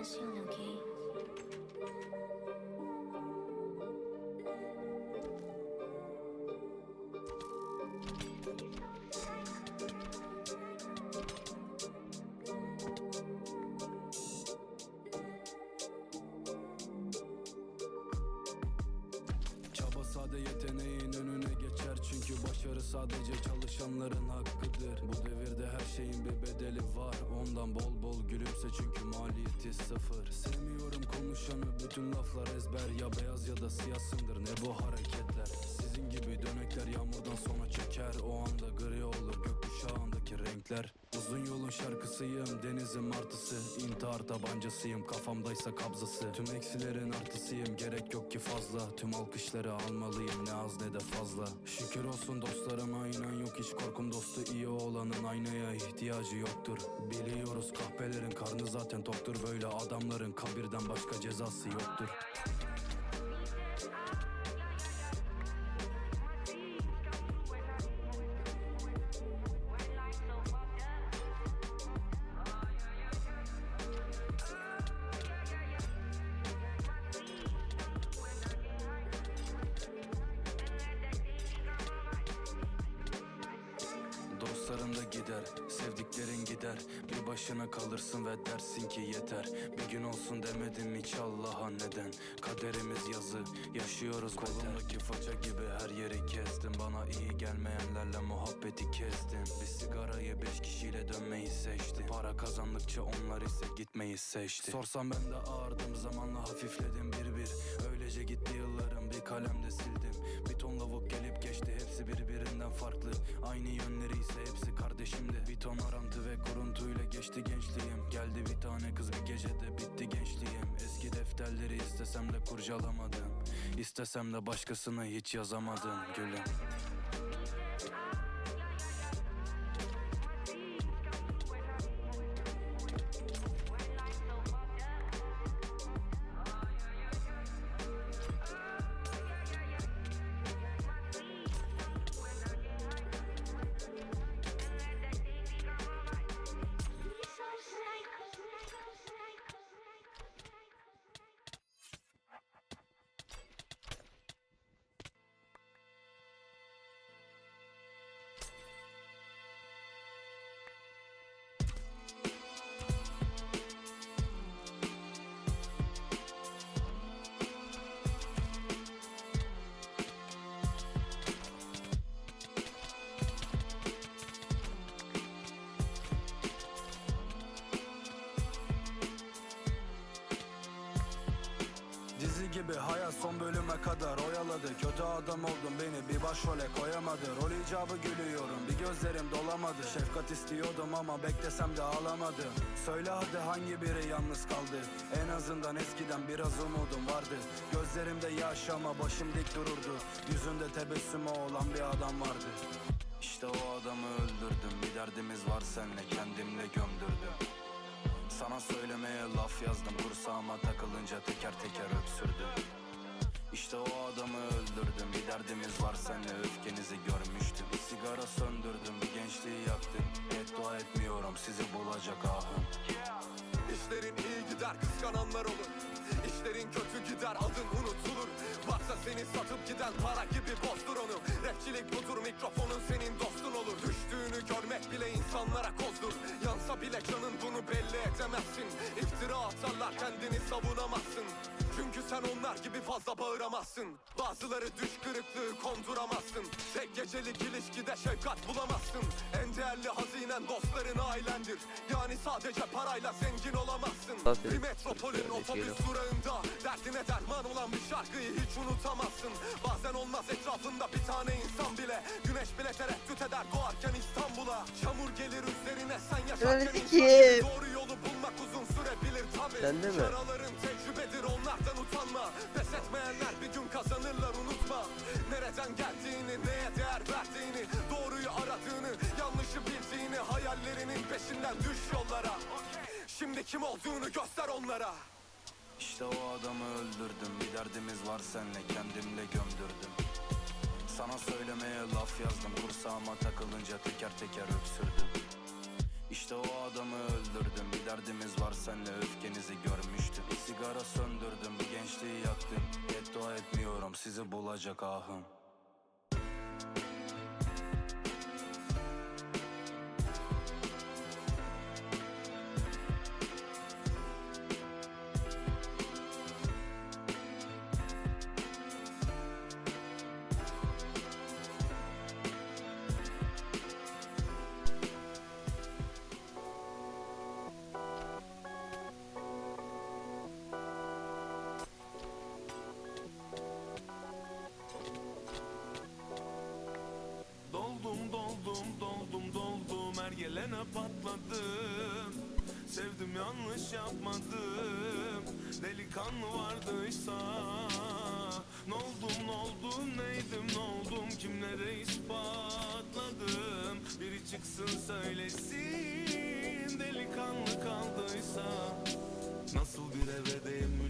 promise you'll know, okay? Sadece çalışanların hakkıdır. Bu devirde her şeyin bir bedeli var. Ondan bol bol gülümse çünkü maliyeti sıfır. Sevmiyorum konuşanı bütün laflar ezber. Ya beyaz ya da siyahsındır ne bu hareketler? Sizin gibi dönekler yağmurdan sonra çeker. O anda gri olur gökkuşağındaki renkler. Uzun yolun şarkısıyım denizin martısı. İntihar tabancasıyım kafamdaysa kabzası. Tüm eksilerin artısıyım gerek yok ki fazla. Tüm alkışları almalıyım ne az ne de fazla. Şükür olsun dostlarıma inan yok hiç korkum dostu. İyi olanın aynaya ihtiyacı yoktur. Biliyoruz kahpelerin karnı zaten toktur. Böyle adamların kabirden başka cezası yoktur Dostların da gider, sevdiklerin gider. Bir başına kalırsın ve dersin ki yeter. Bir gün olsun demedim hiç Allah'a neden. Kaderimiz yazı, yaşıyoruz Kolumdaki faça gibi. Her yeri kestim Bana iyi gelmeyenlerle muhabbeti kestim. Bir sigarayı beş kişiyle dönmeyi seçtim. Para kazandıkça onlar ise gitmeyi seçti. Sorsam ben de ağırdım zamanla hafifledim bir bir. Öylece gitti yıllarım bir kalemde sildim. Bir ton lavuk gelip geçti hepsi birbirinden farklı Ton arantı ve kuruntuyla geçti gençliğim. Geldi bir tane kız bir gecede bitti gençliğim. Eski defterleri istesem de kurcalamadım. İstesem de başkasına hiç yazamadım gülüm Gibi hayat son bölüme kadar oyaladı. Kötü adam oldum beni bir başrole koyamadı. Rol icabı gülüyorum bir gözlerim dolamadı. Şefkat istiyordum ama beklesem de ağlamadım Söyle hadi hangi biri yalnız kaldı? En azından eskiden biraz umudum vardı. Gözlerimde yaş ama başım dik dururdu. Yüzünde tebessümü olan bir adam vardı. İşte o adamı öldürdüm. Bir derdimiz var senle kendimle gömdürdüm. Sana söylemeye laf yazdım. Kursağıma takılınca teker teker öksürdüm senle öfkenizi görmüştüm. Bir sigara söndürdüm bir gençliği yaktım. Beddua etmiyorum sizi bulacak ahım. İşlerin iyi gider kıskananlar olur. İşlerin kötü gider adın unutulur. Varsa seni satıp giden para gibi bozdur onu. Rapçilik budur mikrofonun senin dostun olur. Düştüğünü görmek bile insanlara kozdur. Yansa bile canın bunu belli edemezsin. İftira atarlar kendini savunamazsın çünkü sen onlar gibi fazla bağıramazsın. Bazıları düş kırıklığı konduramazsın. Tek gecelik ilişkide şefkat bulamazsın. En değerli hazinen dostların ailendir. Yani sadece parayla zengin olamazsın. Bir metropolün otobüs durağında Derdine derman olan bir şarkıyı hiç unutamazsın. Bazen olmaz etrafında bir tane insan bile. Güneş bile tereddüt eder doğarken İstanbul'a. Çamur gelir üzerine sen yaşarken Doğru yolu bulmak uzun sürebilir tabi Sen de mi? Yaraların Pes etmeyenler bir gün kazanırlar unutma. Nereden geldiğini, neye değer verdiğini Doğruyu aradığını, yanlışı bildiğini Hayallerinin peşinden düş yollara. Şimdi kim olduğunu göster onlara. İşte o adamı öldürdüm. Bir derdimiz var senle kendimle gömdürdüm. Sana söylemeye laf yazdım. Kursağıma takılınca teker teker öksürdüm. İşte o adamı öldürdüm. Bir derdimiz var senle öfkenizi görmüştüm. Bir sigara söndürdüm etmiyorum sizi bulacak ahım gelene patladım Sevdim yanlış yapmadım. Delikanlı vardıysa Ne oldum ne oldum neydim ne oldum Kimlere ispatladım? Biri çıksın söylesin Delikanlı kaldıysa Nasıl bir evredeyim müdahale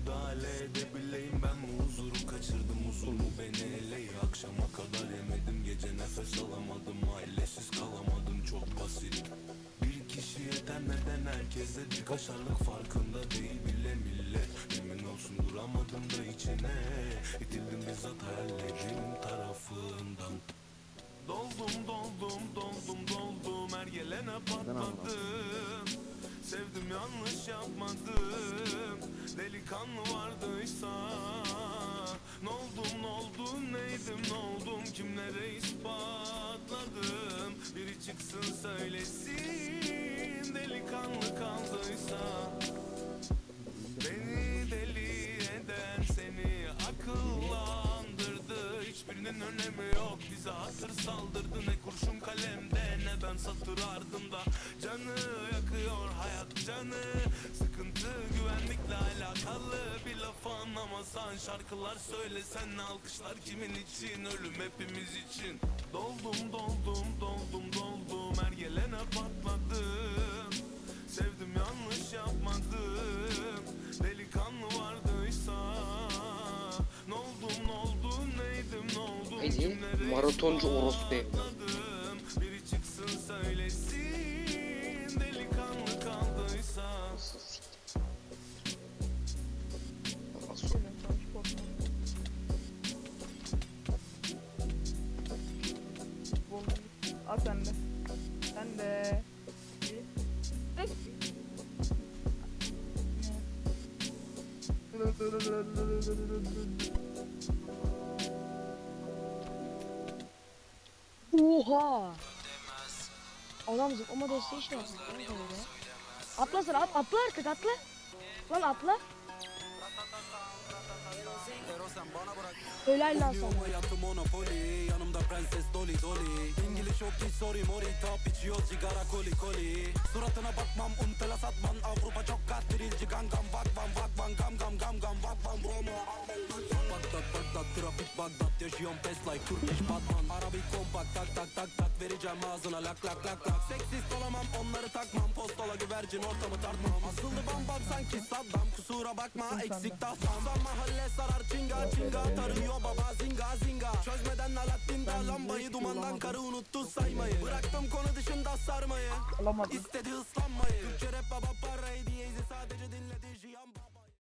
yeter neden herkes dedi Kaşarlık farkında değil bile millet. Emin olsun duramadım da içine. İtildim bizzat hayallerim tarafından. Doldum doldum doldum doldum. Her gelene patladım. Sevdim yanlış yapmadım. Delikanlı vardıysa. Ne oldum ne oldum neydim ne oldum Kimlere ispatladım? Biri çıksın söylesin Delikanlı kaldıysa Beni deli eden seni akıllandırdı. Hiçbirinin önemi yok bize hatır saldırdı. Ne kurşun kalemde ne ben satır ardında? Canı yakıyor hayat canı Sıkıntı. Güvenlikle alakalı Bir laf anlamasan şarkılar söylesen alkışlar kimin için? Ölüm hepimiz için. Doldum doldum doldum doldum. Her gelene patladım maratoncu orospu evladı. sen de. Sen de. Oha! Adam zıplama desteği şey yapmış. Atla sen at, atla artık atla. Lan atla. Helal lan sana. Yanımda prenses Dolly Dolly İngiliz yok hiç sorry mori Tap içiyor sigara koli koli Suratına bakmam untela satman Avrupa çok kattirilci gangam Vakvan vakvan gam gam gam gam Vakvan Roma Bagdat Bagdat trafik Bagdat Yaşıyorum fast like Turkish Batman. Arabik kompakt tak tak tak tak Vereceğim ağzına. Lak lak lak lak. Seksist olamam onları takmam. Postola güvercin ortamı tartmam. Asıllı bam bam sanki Saddam. Kusura bakma eksik tahtam. San mahalle sarar çinga çinga. Tarıyor baba zinga zinga. Çözmeden Alaaddin da lambayı Dumandan karı unuttu saymayı. Bıraktım konu dışında sarmayı. Alamadım. İstedi ıslanmayı Türkçe rap baba parayı diye sadece dinledi